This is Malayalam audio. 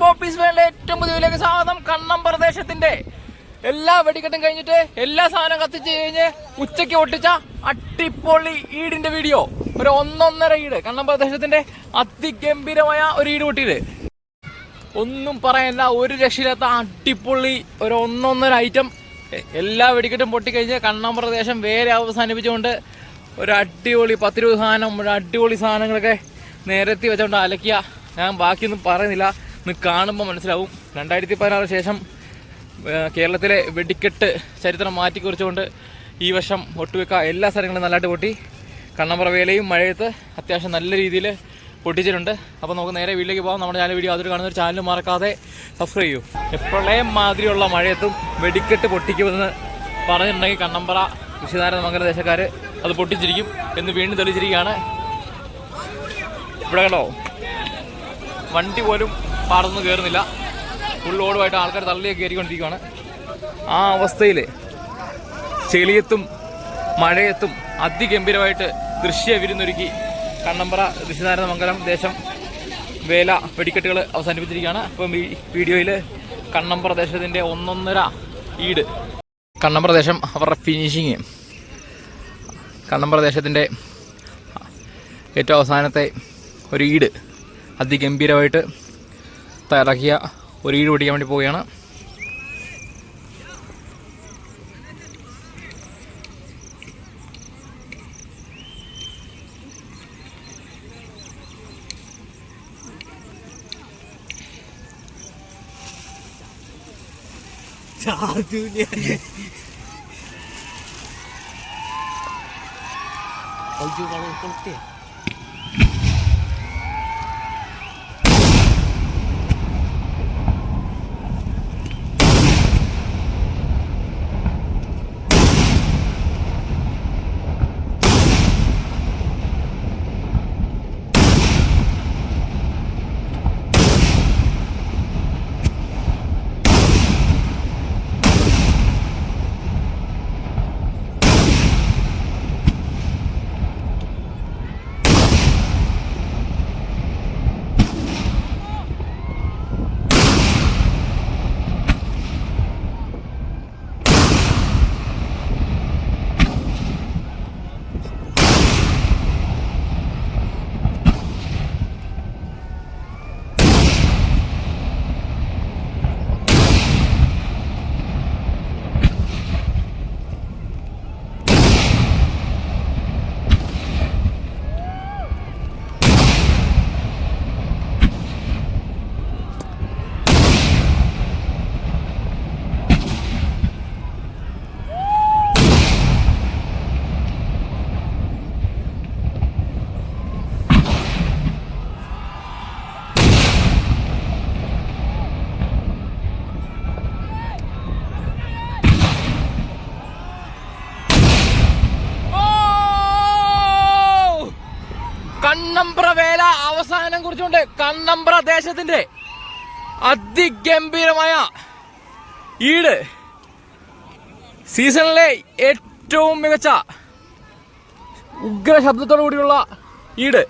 ഗൈസ് വേണ്ട ഏറ്റവും പുതിയ സാധനം കണ്ണം പ്രദേശത്തിന്റെ. എല്ലാ വെടിക്കെട്ടും കഴിഞ്ഞിട്ട് എല്ലാ സാധനം കത്തിച്ചു കഴിഞ്ഞ് ഉച്ചയ്ക്ക് ഒട്ടിച്ച അട്ടിപ്പൊളി ഈടിന്റെ വീഡിയോ. ഒരു ഒന്നൊന്നര ഈട്. കണ്ണം പ്രദേശത്തിന്റെ അതിഗംഭീരമായ ഒരു ഈട് പൊട്ടിയത്. ഒന്നും പറയാനില്ല ഒരു രക്ഷയില്ലാത്ത അടിപൊളി ഒരു ഒന്നൊന്നര ഐറ്റം. എല്ലാ വെടിക്കെട്ടും പൊട്ടിക്കഴിഞ്ഞ് കണ്ണം പ്രദേശം വേറെ അവസാനിപ്പിച്ചുകൊണ്ട് ഒരു അടിപൊളി പത്തിരുപത് സാധനം ഒരു അടിപൊളി സാധനങ്ങളൊക്കെ നിരത്തി വെച്ചുകൊണ്ട് അലക്കിയ. ഞാൻ ബാക്കിയൊന്നും പറയുന്നില്ല. കാണുമ്പോൾ മനസ്സിലാവും. രണ്ടായിരത്തി പതിനാറ് ശേഷം കേരളത്തിലെ വെടിക്കെട്ട് ചരിത്രം മാറ്റിക്കുറിച്ചുകൊണ്ട് ഈ വർഷം ഒട്ടുമിക്ക എല്ലാ സ്ഥലങ്ങളും നല്ലതായിട്ട് പൊട്ടി. കണ്ണമ്പറ വേലയും മഴയത്ത് അത്യാവശ്യം നല്ല രീതിയിൽ പൊട്ടിച്ചിട്ടുണ്ട്. അപ്പോൾ നമുക്ക് നേരെ വീട്ടിലേക്ക് പോകാം നമ്മുടെ ചാനൽ വീഡിയോ അതൊരു കാണുന്ന ഒരു ചാനൽ മറക്കാതെ സബ്സ്ക്രൈബ് ചെയ്യൂ. എപ്പോഴേയും മാതിരിയുള്ള മഴയത്തും വെടിക്കെട്ട് പൊട്ടിക്കുമെന്ന് പറഞ്ഞിട്ടുണ്ടെങ്കിൽ കണ്ണമ്പറ കൃഷിനാരായണ മംഗല ദേശക്കാർ അത് പൊട്ടിച്ചിരിക്കും എന്ന് വീണ്ടും തെളിച്ചിരിക്കുകയാണ് ഇവിടെ കണ്ടോ? വണ്ടി പോലും പാടൊന്നും കയറുന്നില്ല ഫുൾ ഓടുമായിട്ട് ആൾക്കാർ തള്ളിയൊക്കെ കയറിക്കൊണ്ടിരിക്കുകയാണ് ആ അവസ്ഥയിൽ ചെളിയത്തും മഴയത്തും അതിഗംഭീരമായിട്ട് ദൃശ്യ വിരുന്നൊരുക്കി കണ്ണമ്പറ ദൃശ്യനാരായണ മംഗലം ദേശം വേല വെടിക്കെട്ടുകൾ അവസാനിപ്പിച്ചിരിക്കുകയാണ്. അപ്പം ഈ വീഡിയോയിൽ കണ്ണമ്പറ ദേശത്തിന്റെ ഒന്നൊന്നര ഈട്. കണ്ണമ്പറ ദേശം അവരുടെ ഫിനിഷിങ് കണ്ണമ്പറ ദേശത്തിന്റെ ഏറ്റവും അവസാനത്തെ ഒരു ഈട്. അതിഗംഭീരമായിട്ട് തയ്യാറാക്കിയ ഒരു ഈട് പിടിക്കാൻ വേണ്ടി പോവുകയാണ്. കണ്ണമ്പ്ര വേല അവസാനം കുറിച്ചുകൊണ്ട് കണ്ണമ്പ്ര ദേശത്തിന്റെ അതിഗംഭീരമായ ഈട്. സീസണിലെ ഏറ്റവും മികച്ച ഉഗ്ര ശബ്ദത്തോടു കൂടിയുള്ള ഈട്.